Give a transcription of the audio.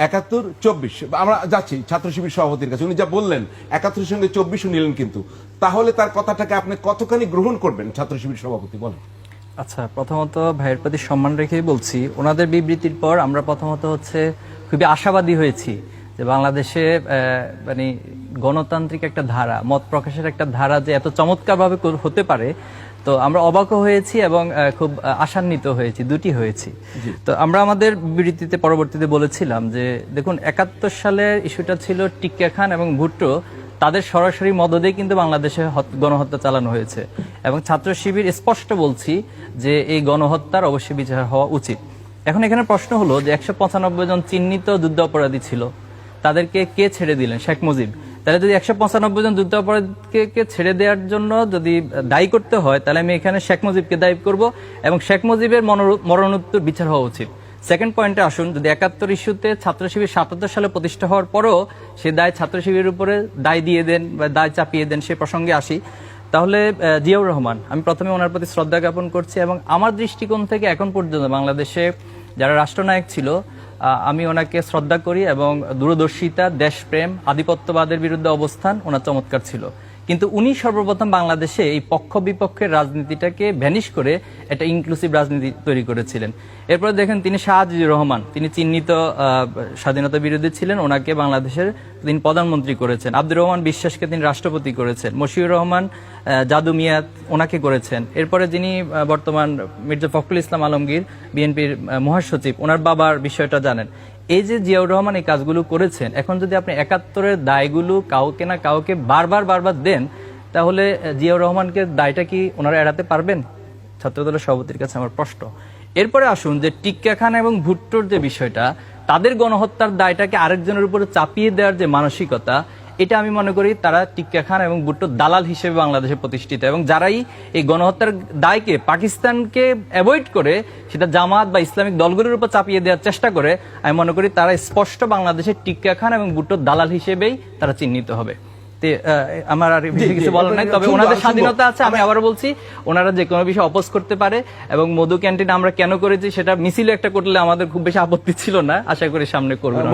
একাত্তর, চব্বিশ। আমরা যাচ্ছি ছাত্র শিবির সভাপতির কাছে। উনি যা বললেন, একাত্তরের সঙ্গে চব্বিশও নিলেন কিন্তু। তাহলে তার কথাটাকে আপনি কতখানি গ্রহণ করবেন ছাত্র শিবির সভাপতি বলেন? আচ্ছা প্রথমত ভাইয়ের প্রতি সম্মান রেখেই বলছি, ওনাদের বিবৃতির পর আমরা প্রথমত হচ্ছে খুবই আশাবাদী হয়েছি যে বাংলাদেশে মানে গণতান্ত্রিক একটা ধারা, মত প্রকাশের একটা ধারা যে এত চমৎকারভাবে কর- হতে পারে তো আমরা অবাকও হয়েছি এবং খুব আশান্বিত হয়েছি দুটি হয়েছি। তো আমরা আমাদের বিবৃতিতে পরবর্তীতে বলেছিলাম যে দেখুন একাত্তর সালের ইস্যুটা ছিল টিক্কা খান এবং ভুট্টো। তাদের সরাসরি মদদেই কিন্তু বাংলাদেশে গণহত্যা চালানো হয়েছে। এবং ছাত্র শিবির স্পষ্ট বলছি যে এই গণহত্যার অবশ্যই বিচার হওয়া উচিত। এখন এখানে প্রশ্ন হলো যে একশো পঁচানব্বই জন চিহ্নিত যুদ্ধ অপরাধী ছিল। তাদেরকে কে ছেড়ে দিলেন? শেখ মুজিব। তাহলে যদি একশো পঁচানব্বই জন যুদ্ধ অপরাধীকে ছেড়ে দেওয়ার জন্য যদি দায়ী করতে হয়, তাহলে আমি এখানে শেখ মুজিবকে দায়ী করব এবং শেখ মুজিবের মরণোত্তর বিচার হওয়া উচিত। সেকেন্ড পয়েন্টে আসুন, যদি একাত্তর ইস্যুতে ছাত্র শিবির সাতাত্তর সালে প্রতিষ্ঠা হওয়ার পরও সে দায় ছাত্র শিবিরের উপরে দায় দিয়ে দেন বা দায় চাপিয়ে দেন সে প্রসঙ্গে আসি, তাহলে জিয়াউর রহমান, আমি প্রথমে ওনার প্রতি শ্রদ্ধা জ্ঞাপন করছি এবং আমার দৃষ্টিকোণ থেকে এখন পর্যন্ত বাংলাদেশে যারা রাষ্ট্রনায়ক ছিল আমি ওনাকে শ্রদ্ধা করি এবং দূরদর্শিতা, দেশপ্রেম, আধিপত্যবাদের বিরুদ্ধে অবস্থান ওনার চমৎকার ছিল। কিন্তু উনি সর্বপ্রথম বাংলাদেশে এই পক্ষ বিপক্ষের রাজনীতিটাকে ভ্যানিশ করে একটা ইনক্লুসিভ রাজনীতি তৈরি করেছিলেন। এরপরে দেখেন তিনি শাহজিজুর রহমান, তিনি চিহ্নিত স্বাধীনতা বিরোধী ছিলেন, ওনাকে বাংলাদেশের তিনি প্রধানমন্ত্রী করেছেন। আব্দুর রহমান বিশ্বাসকে তিনি রাষ্ট্রপতি করেছেন। মশিউর রহমান জাদু মিয়াত ওনাকে করেছেন। এরপরে যিনি বর্তমান মির্জা ফখরুল ইসলাম আলমগীর, বিএনপির মহাসচিব, ওনার বাবার বিষয়টা জানেন। এই যে জিয়াউর রহমান এই কাজগুলো করেছেন, এখন যদি আপনি একাত্তরের দায়গুলো কাউকে না কাউকে বারবার বারবার দেন, তাহলে জিয়াউর রহমানকে দায়টা কি ওনারা এড়াতে পারবেন? ছাত্রদলের সভাপতির কাছে আমার প্রশ্ন। এরপরে আসুন যে টিক্কা খান এবং ভুট্টোর যে বিষয়টা, তাদের গণহত্যার দায়টাকে আরেকজনের উপরে চাপিয়ে দেওয়ার যে মানসিকতা এটা আমি মনে করি তারা টিক্কা খান এবং ভুট্টো দালাল হিসেবে বাংলাদেশে প্রতিষ্ঠিত এবং যারাই এই গণহত্যার দায়কে পাকিস্তানকে অ্যাভয়েড করে সেটা জামাত বা ইসলামিক দলগুলোর উপর চাপিয়ে দেওয়ার চেষ্টা করে আমি মনে করি তারা স্পষ্ট বাংলাদেশের টিক্কা খান এবং ভুট্টো দালাল হিসেবেই তারা চিহ্নিত হবে আমার আর কিছু বলার নাই তবে ওনাদের স্বাধীনতা আছে আমি আবারও বলছি ওনারা যে কোনো বিষয়ে অপোজ করতে পারে এবং মধু ক্যান্টিন আমরা কেন করেছি সেটা মিছিল একটা করলে আমাদের খুব বেশি আপত্তি ছিল না আশা করি সামনে করবেন।